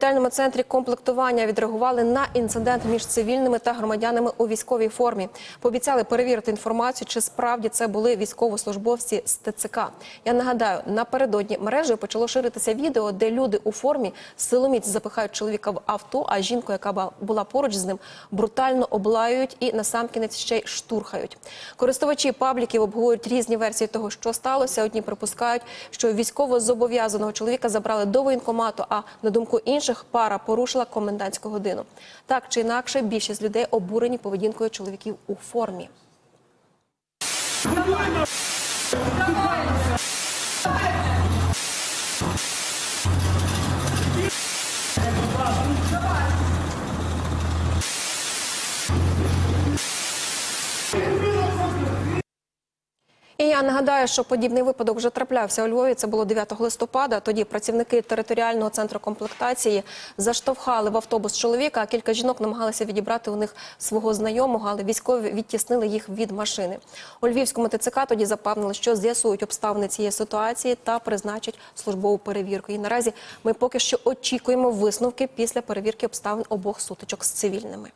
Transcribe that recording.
Територіальному центрі комплектування відреагували на інцидент між цивільними та громадянами у військовій формі. Пообіцяли перевірити інформацію, чи справді це були військовослужбовці з ТЦК. Я нагадаю, напередодні мережею почало ширитися відео, де люди у формі силоміць запихають чоловіка в авто, а жінку, яка була поруч з ним, брутально облаюють і насамкінець ще й штурхають. Користувачі пабліків обговорюють різні версії того, що сталося. Одні припускають, що військово зобов'язаного чоловіка забрали до воєнкомату, а на думку інших пара порушила комендантську годину. Так чи інакше, більшість людей обурені поведінкою чоловіків у формі. Я нагадаю, що подібний випадок вже траплявся у Львові. Це було 9 листопада. Тоді працівники територіального центру комплектації заштовхали в автобус чоловіка. А кілька жінок намагалися відібрати у них свого знайомого, але військові відтіснили їх від машини. У Львівському ТЦК тоді запевнили, що з'ясують обставини цієї ситуації та призначать службову перевірку. І наразі ми поки що очікуємо висновки після перевірки обставин обох сутичок з цивільними.